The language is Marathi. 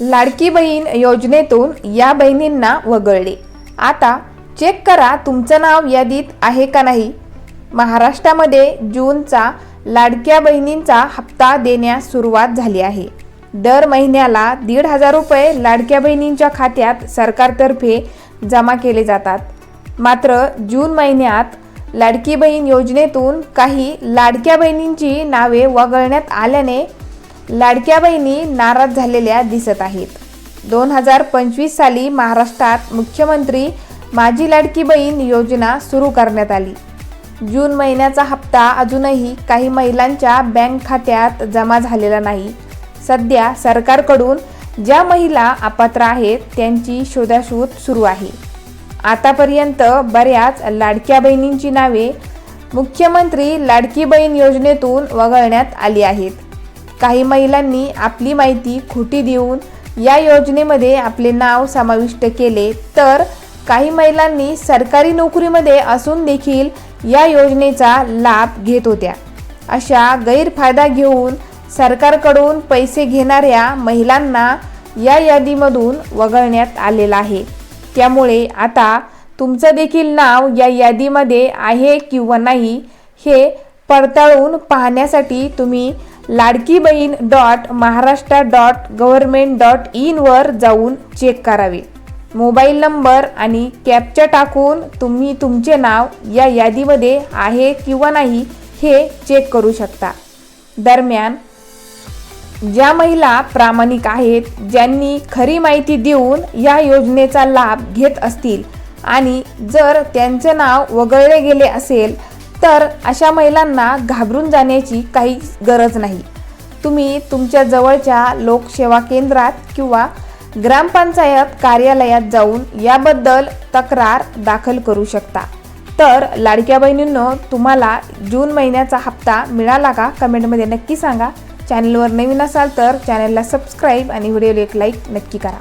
लाडकी बहीण योजनेतून या बहिणींना वगळले. आता चेक करा तुमचं नाव यादीत आहे का नाही. महाराष्ट्रामध्ये जूनचा लाडक्या बहिणींचा हप्ता देण्यास सुरुवात झाली आहे. दर महिन्याला दीड हजार रुपये लाडक्या बहिणींच्या खात्यात सरकारतर्फे जमा केले जातात. मात्र जून महिन्यात लाडकी बहीण योजनेतून काही लाडक्या बहिणींची नावे वगळण्यात आल्याने लाडक्या बहिणी नाराज झालेल्या दिसत आहेत. दोन हजार पंचवीस साली महाराष्ट्रात मुख्यमंत्री माझी लाडकी बहीण योजना सुरू करण्यात आली. जून महिन्याचा हप्ता अजूनही काही महिलांच्या बँक खात्यात जमा झालेला नाही. सध्या सरकारकडून ज्या महिला अपात्र आहेत त्यांची शोधाशोध सुरू आहे. आतापर्यंत बऱ्याच लाडक्या बहिणींची नावे मुख्यमंत्री लाडकी बहीण योजनेतून वगळण्यात आली आहेत. काही महिलांनी आपली माहिती खोटी देऊन या योजनेमध्ये आपले नाव समाविष्ट केले. तर काही महिलांनी सरकारी नोकरीमध्ये असून देखील या योजनेचा लाभ घेत होत्या. अशा गैरफायदा घेऊन सरकारकडून पैसे घेणाऱ्या महिलांना या यादीमधून वगळण्यात आलेलं आहे. त्यामुळे आता तुमचं देखील नाव या यादीमध्ये आहे किंवा नाही हे पडताळून पाहण्यासाठी तुम्ही Ladki Bahin dot Maharashtra dot government dot इनवर जाऊन चेक करावे. मोबाईल नंबर आणि कॅपच्या टाकून तुम्ही तुमचे नाव या यादीमध्ये आहे किंवा नाही हे चेक करू शकता. दरम्यान ज्या महिला प्रामाणिक आहेत ज्यांनी खरी माहिती देऊन या योजनेचा लाभ घेत असतील आणि जर त्यांचे नाव वगळले गेले असेल तर अशा महिलांना घाबरून जाण्याची काही गरज नाही. तुम्ही तुमच्या जवळच्या लोकसेवा केंद्रात किंवा ग्रामपंचायत कार्यालयात जाऊन याबद्दल तक्रार दाखल करू शकता. तर लाडक्या बहिणींनो तुम्हाला जून महिन्याचा हप्ता मिळाला का? कमेंटमध्ये नक्की सांगा. चॅनलवर नवीन असाल तर चॅनलला सबस्क्राईब आणि व्हिडिओला एक लाईक नक्की करा.